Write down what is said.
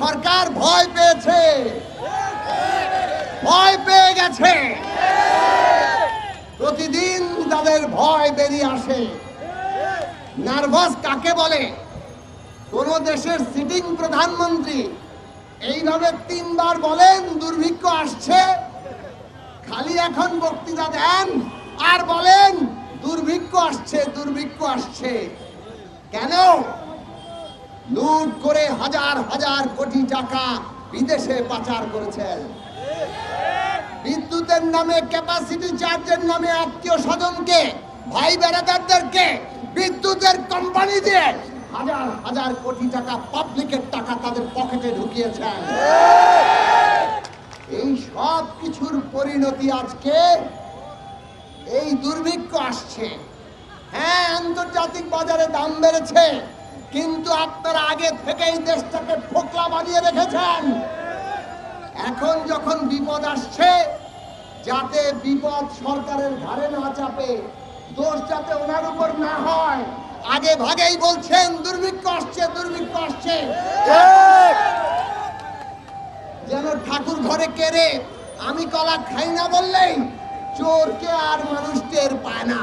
সরকার ভয় পেয়েছে। ভয় পেয়ে গেছে। প্রতিদিন তাদের ভয় বেরিয়ে আসে। নার্ভাস কাকে বলে? কোন দেশের সিটিং প্রধানমন্ত্রী এইভাবে তিনবার বলেন, দুর্ভিক্ষ আসছে। খালি এখন বক্তৃতা দেন আর বলেন, দুর্ভিক্ষ আসছে দুর্ভিক্ষ আসছে। কেন? লুট করে হাজার হাজার কোটি টাকা বিদেশে পাচার করেছেন। বিদ্যুতের নামে ক্যাপাসিটি চার্জের নামে আত্মীয় স্বজনকে, ভাই বেড়াদারদেরকে বিদ্যুতের কোম্পানি দিয়ে হাজার হাজার কোটি টাকা পাবলিকের টাকা তাদের পকেটে ঢুকিয়েছেন। এই সব কিছুর পরিণতি আজকে এই দুর্ভিক্ষ আসছে। হ্যাঁ আন্তর্জাতিক বাজারে দাম বেড়েছে। আপনারা আগে থেকেই দেশটাকে ফোকলা বানিয়ে রেখেছেন। এখন যখন বিপদ আসছে যাতে বিপদ সরকারের ঘাড়ে না চাপে দোষ যাতে ওনার উপর না হয় আগে ভাগেই বলছেন দুর্ভিক্ষ আসছে দুর্ভিক্ষ আসছে। যেন ঠাকুর ঘরে কেড়ে আমি কলা খাই না বললেই চোরকে আর মানুষ টের পায় না।